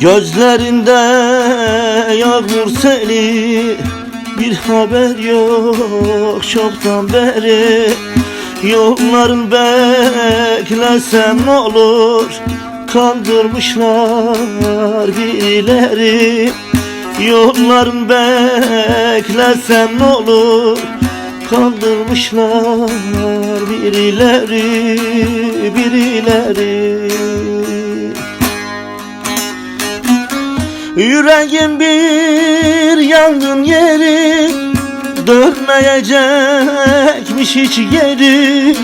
Gözlerinde yağmur seli Bir haber yok çoktan beri. Yolların beklesem ne olur Kandırmışlar birileri. Yolların beklesem ne olur Kandırmışlar birileri Birileri Yüreğim bir yangın yeri Dönmeyecekmiş hiç geri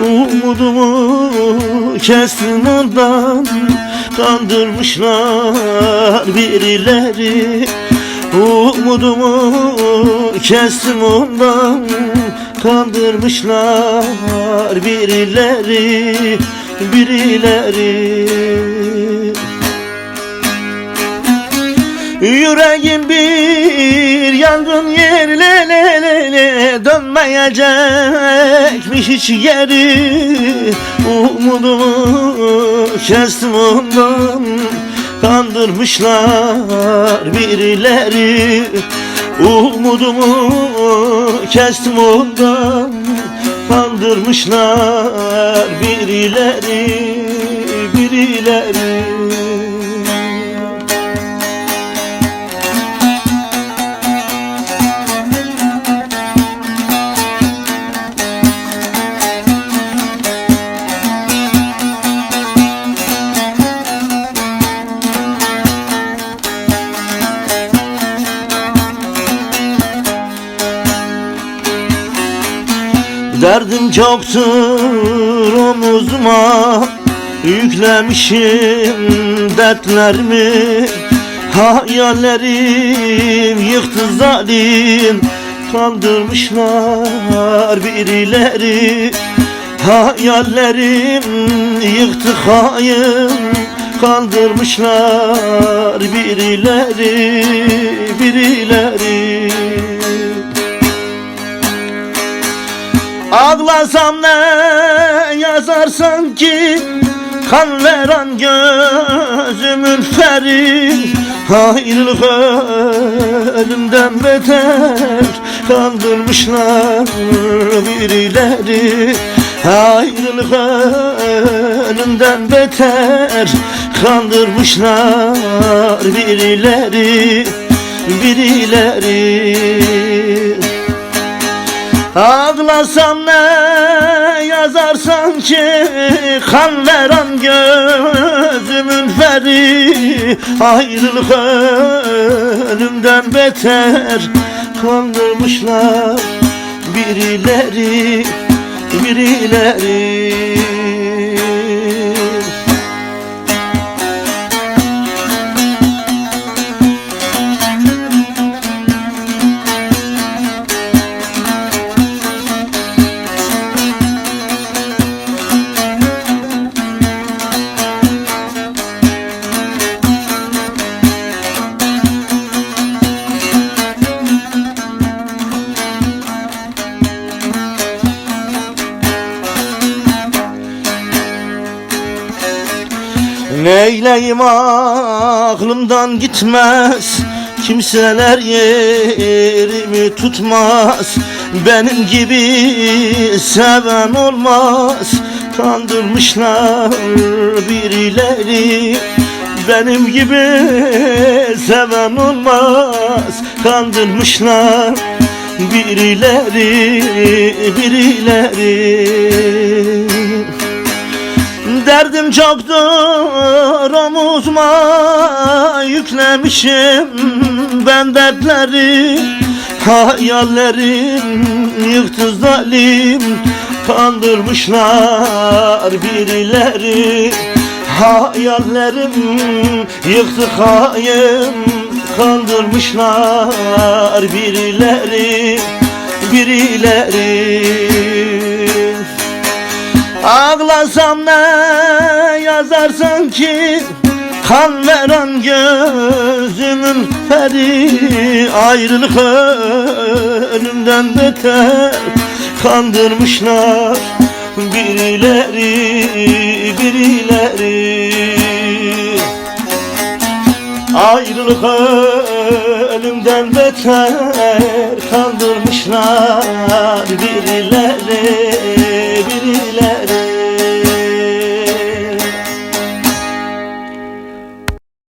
Umudumu kestim ondan Kandırmışlar birileri. Umudumu kestim ondan Kandırmışlar birileri Birileri Yüreğim bir yangın yer le le le le Dönmeyecekmiş hiç geri Umudumu kestim ondan Kandırmışlar birileri. Umudumu kestim ondan Kandırmışlar birileri Birileri Derdim çoktur omuzuma. Yüklemişim dertlerimi. Hayallerim yıktı zalim. Kandırmışlar birileri. Hayallerim yıktı hain. Kandırmışlar birileri Birileri Ağlasam ne yazar sanki Kan veren gözümün feri. Ayrılık ölümden beter Kandırmışlar birileri. Ayrılık ölümden beter Kandırmışlar birileri. Birileri Ağlasam ne yazar sanki Kan veren gözümün feri Ayrılık ölümden beter. Kandırmışlar birileri Birileri Neyleyim aklımdan gitmez. Kimseler yerimi tutmaz. Benim gibi seven olmaz. Kandırmışlar birileri. Benim gibi seven olmaz. Kandırmışlar birileri Birileri Derdim çoktur omuzuma yüklemişim ben dertleri Hayallerim yıktı zalim kandırmışlar birileri. Hayallerim yıktı hain kandırmışlar birileri Birileri Ağlasam ne yazar ki Kan veren gözümün feri Ayrılık önümden beter Kandırmışlar birileri birileri. Ayrılık ölümden beter Kandırmışlar birileri